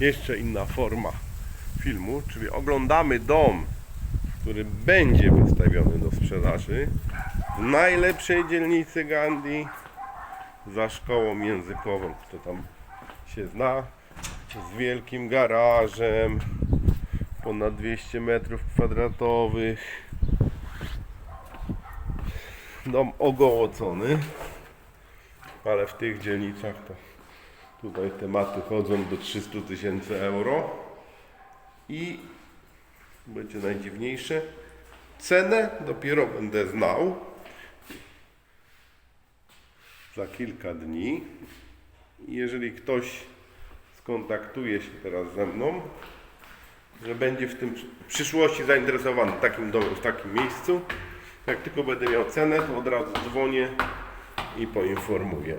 jeszcze inna forma filmu, czyli oglądamy dom, który będzie wystawiony do sprzedaży w najlepszej dzielnicy Gandhi za szkołą językową, kto tam się zna, z wielkim garażem, ponad 200 metrów kwadratowych, dom ogołocony, ale w tych dzielnicach to tutaj tematy chodzą do 300 tysięcy euro i będzie najdziwniejsze, cenę dopiero będę znał za kilka dni. Jeżeli ktoś skontaktuje się teraz ze mną, że będzie w tym w przyszłości zainteresowany takim domem, w takim miejscu, jak tylko będę miał cenę, to od razu dzwonię i poinformuję.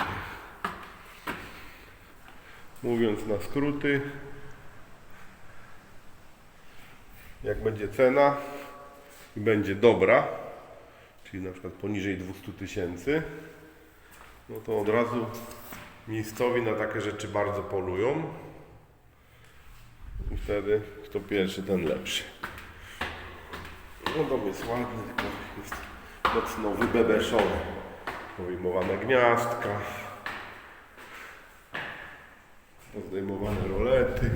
Mówiąc na skróty, jak będzie cena i będzie dobra, czyli na przykład poniżej 200 tysięcy, no to od razu miejscowi na takie rzeczy bardzo polują. I wtedy kto pierwszy, ten lepszy. No dom jest ładny, tylko jest mocno wybebeszony. Powyjmowane gniazdka, pozdejmowane rolety.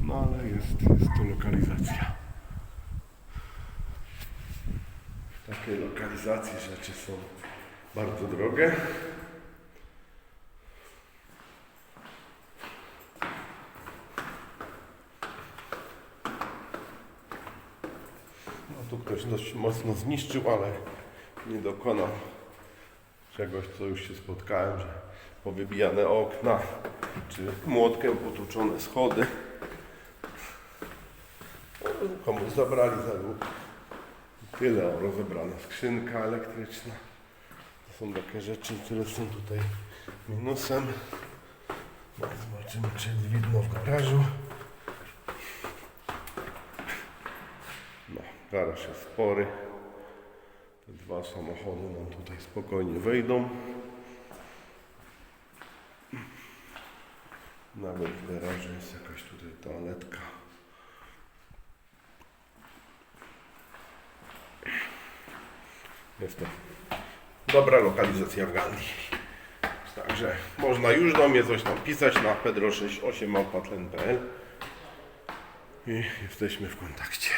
No ale jest, jest to lokalizacja. W takiej lokalizacji rzeczy są bardzo drogie. No tu ktoś dość mocno zniszczył, ale nie dokonał czegoś, co już się spotkałem, że powybijane okna, czy młotkiem potłuczone schody. Komuś zabrali za dług. Tyle rozebrana skrzynka elektryczna. To są takie rzeczy, które są tutaj minusem. No, zobaczymy, czy jest widno w garażu. No, garaż jest spory. Te dwa samochody nam tutaj spokojnie wejdą. Nawet w garażu jest jakaś tutaj toaletka. Jest to dobra lokalizacja w Gandhi. Także można już do mnie coś tam pisać na pedro68małpatlen.pl i jesteśmy w kontakcie.